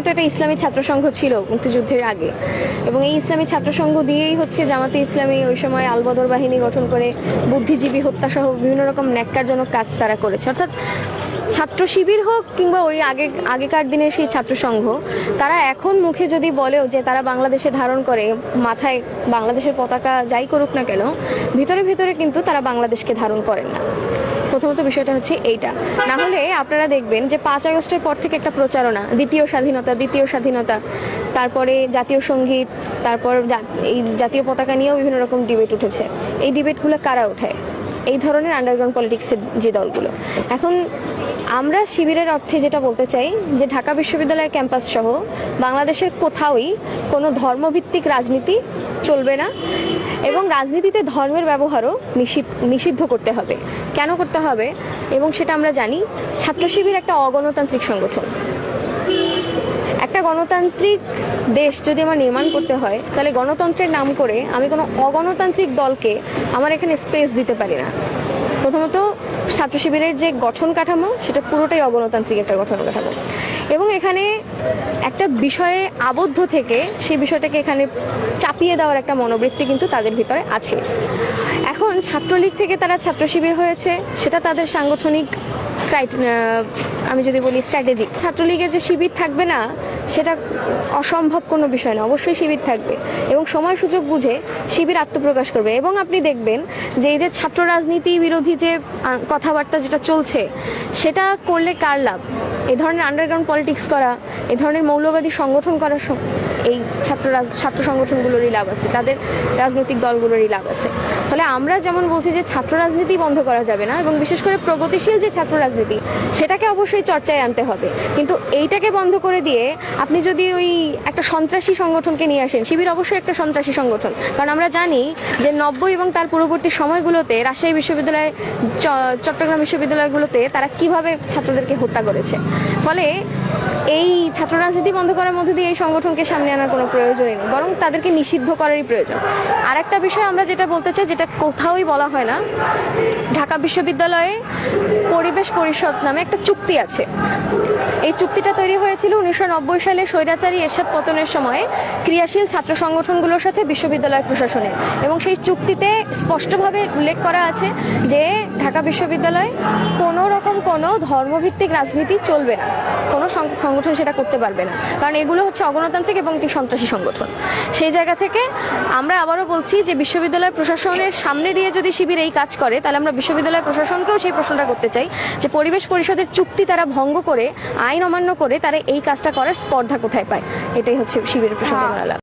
প্রথমত এটা ইসলামী ছাত্র সংঘ ছিল মুক্তিযুদ্ধের আগে। এবং এই ইসলামী ছাত্র সংঘ দিয়েই হচ্ছে জামাতে ইসলামী ওই সময় আলবদর বাহিনী গঠন করে বুদ্ধিজীবী হত্যা সহ বিভিন্ন রকম ন্যাক্কারজনক কাজ তারা করেছে। অর্থাৎ ছাত্র শিবির হোক কিংবা ওই আগে, আগেকার দিনের সেই ছাত্র সংঘ তারা এখন মুখে যদি বলেও যে তারা বাংলাদেশে ধারণ করে, মাথায় বাংলাদেশের পতাকা যাই করুক না কেন ভিতরে ভিতরে কিন্তু তারা বাংলাদেশকে ধারণ করেন না। প্রথমত বিষয়টা হচ্ছে এইটা। না হলে আপনারা দেখবেন যে পাঁচ আগস্টের পর থেকে একটা প্রচারণা, দ্বিতীয় স্বাধীনতা দ্বিতীয় স্বাধীনতা, তারপরে জাতীয় সংগীত, তারপর এই জাতীয় পতাকা নিয়েও বিভিন্ন রকম ডিবেট উঠেছে। এই ডিবেটগুলো কারা ওঠায় এই ধরনের আন্ডারগ্রাউন্ড পলিটিক্সের যে দলগুলো। এখন আমরা শিবিরের অর্থে যেটা বলতে চাই, যে ঢাকা বিশ্ববিদ্যালয়ের ক্যাম্পাস সহ বাংলাদেশের কোথাওই কোনো ধর্মভিত্তিক রাজনীতি চলবে না এবং রাজনীতিতে ধর্মের ব্যবহারও নিষিদ্ধ নিষিদ্ধ করতে হবে। কেন করতে হবে? এবং সেটা আমরা জানি, ছাত্র শিবির একটা অগণতান্ত্রিক সংগঠন। একটা গণতান্ত্রিক দেশ যদি আমার নির্মাণ করতে হয়, তাহলে গণতন্ত্রের নাম করে আমি কোনো অগণতান্ত্রিক দলকে আমার এখানে স্পেস দিতে পারি না। প্রথমত ছাত্র শিবিরের যে গঠন কাঠামো, সেটা পুরোটাই অগণতান্ত্রিক একটা গঠন কাঠামো। এবং এখানে একটা বিষয়ে আবদ্ধ থেকে সেই বিষয়টাকে এখানে চাপিয়ে দেওয়ার একটা মনোবৃত্তি কিন্তু তাদের ভিতরে আছে। এখন ছাত্রলীগ থেকে তারা ছাত্র শিবির হয়েছে, সেটা তাদের সাংগঠনিক আমি যদি বলি স্ট্র্যাটেজি ছাত্রলীগের যে শিবির থাকবে না, সেটা অসম্ভব কোনো বিষয় না, অবশ্যই শিবির থাকবে। এবং সময় সুযোগ বুঝে শিবির আত্মপ্রকাশ করবে। এবং আপনি দেখবেন যে এই যে ছাত্র রাজনীতি বিরোধী যে কথাবার্তা যেটা চলছে, সেটা করলে কার লাভ? এ ধরনের আন্ডারগ্রাউন্ড পলিটিক্স করা, এ ধরনের মৌলবাদী সংগঠন করা এই ছাত্র ছাত্র সংগঠনগুলোরই লাভ আছে, তাদের রাজনৈতিক দলগুলোরই লাভ আছে। ফলে আমরা যেমন বলছি যে ছাত্র রাজনীতি বন্ধ করা যাবে না এবং বিশেষ করে প্রগতিশীল যে ছাত্র রাজনীতি, সেটাকে অবশ্যই চর্চায় আনতে হবে। কিন্তু এইটাকে বন্ধ করে দিয়ে আপনি যদি ওই একটা সন্ত্রাসী সংগঠনকে নিয়ে আসেন, শিবির অবশ্যই একটা সন্ত্রাসী সংগঠন। কারণ আমরা জানি যে নব্বই এবং তার পূর্ববর্তী সময়গুলোতে রাজশাহী বিশ্ববিদ্যালয় চট্টগ্রাম বিশ্ববিদ্যালয়গুলোতে তারা কীভাবে ছাত্রদেরকে হত্যা করেছে। ফলে এই ছাত্র রাজনীতি বন্ধ করার মধ্যে দিয়ে এই সংগঠনকে সামনে আনার কোনো প্রয়োজনই নেই, বরং তাদেরকে নিষিদ্ধ করারই প্রয়োজন। আর একটা বিষয় আমরা যেটা বলতে চাই, যেটা কোথাওই বলা হয় না, ঢাকা বিশ্ববিদ্যালয়ে পরিবেশ পরিষদ নামে একটা চুক্তি আছে। এই চুক্তিটা তৈরি হয়েছিল উনিশশো নব্বই সালে স্বৈরাচারী এরশাদ পতনের সময় ক্রিয়াশীল ছাত্র সংগঠনগুলোর সাথে বিশ্ববিদ্যালয় প্রশাসনের। এবং সেই চুক্তিতে স্পষ্টভাবে উল্লেখ করা আছে যে ঢাকা বিশ্ববিদ্যালয় কোনো রকম কোনো ধর্মভিত্তিক রাজনীতি চলবে না। কোনো সংগঠন সেটা করতে পারবে না। কারণ এগুলো হচ্ছে অগণতান্ত্রিক এবং একটি সন্ত্রাসী সংগঠন। সেই জায়গা থেকে আমরা আবারও বলছি যে বিশ্ববিদ্যালয় প্রশাসনের সামনে দিয়ে যদি শিবির এই কাজ করে তাহলে আমরা বিশ্ববিদ্যালয় প্রশাসনকেও সেই প্রশ্নটা করতে চাই যে পরিবেশ পরিষদের চুক্তি তারা ভঙ্গ করে আইন অমান্য করে তারা এই কাজটা করার স্পর্ধা কোথায় পায়? এটাই হচ্ছে শিবিরের প্রসঙ্গে বলা